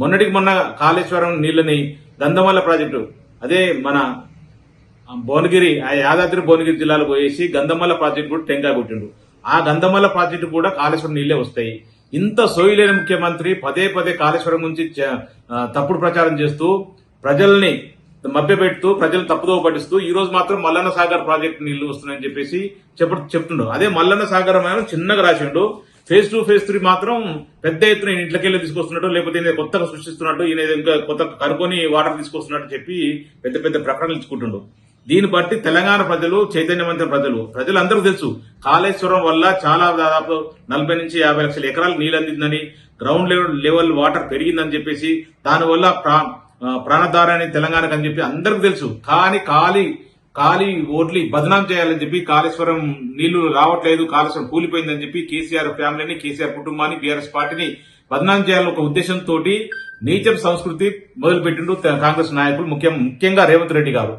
మొన్నటికి మొన్న కాళేశ్వరం నీళ్ళని గంధమల్ల ప్రాజెక్టు అదే మన భువనగిరి ఆ యాదాద్రి భువనగిరి జిల్లాలో పోయేసి గంధమల్ల ప్రాజెక్టు కూడా టెంకాయ కొట్టిండు. ఆ గంధమల్ల ప్రాజెక్టు కూడా కాళేశ్వరం నీళ్ళే వస్తాయి. ఇంత సోయిలేని ముఖ్యమంత్రి పదే పదే కాళేశ్వరం నుంచి తప్పుడు ప్రచారం చేస్తూ ప్రజల్ని మభ్యపెడుతూ ప్రజలు తప్పుదోవ పట్టిస్తూ ఈ రోజు మాత్రం మల్లన్న సాగర్ ప్రాజెక్టు నీళ్ళు వస్తున్నాయని చెప్పేసి చెప్ప చెప్తుండు. అదే మల్లన్న సాగర్ చిన్నగా రాసిండు. ఫేజ్ టూ ఫేజ్ త్రీ మాత్రం పెద్ద ఎత్తున ఈయన ఇంట్లోకెళ్ళి తీసుకొస్తున్నట్టు లేకపోతే కొత్తగా సృష్టిస్తున్నట్టు ఈయన ఇంకా కొత్త కనుకొని వాటర్ తీసుకొస్తున్నట్టు చెప్పి పెద్ద పెద్ద ప్రకటనలు ఇచ్చుకుంటుండు. దీన్ని బట్టి తెలంగాణ ప్రజలు చైతన్యవంతుల ప్రజలు ప్రజలందరూ తెలుసు కాళేశ్వరం వల్ల చాలా దాదాపు నలభై నుంచి యాభై లక్షల ఎకరాలు నీళ్ళు అందిందని గ్రౌండ్ లెవెల్ లెవెల్ వాటర్ పెరిగిందని చెప్పేసి దానివల్ల ప్రా ప్రాణధారాన్ని తెలంగాణకు అని చెప్పి అందరికి తెలుసు. కానీ ఖాళీ ఖాళీ ఓట్లి బదనాం చేయాలని చెప్పి కాళేశ్వరం నీళ్ళు రావట్లేదు కాళేశ్వరం కూలిపోయిందని చెప్పి కేసీఆర్ ఫ్యామిలీని కేసీఆర్ కుటుంబాన్ని బీఆర్ఎస్ పార్టీని బదనాం చేయాలని ఒక ఉద్దేశంతో నీచం సంస్కృతి మొదలుపెట్టిండు కాంగ్రెస్ నాయకులు ముఖ్యం ముఖ్యంగా రేవంత్ రెడ్డి గారు.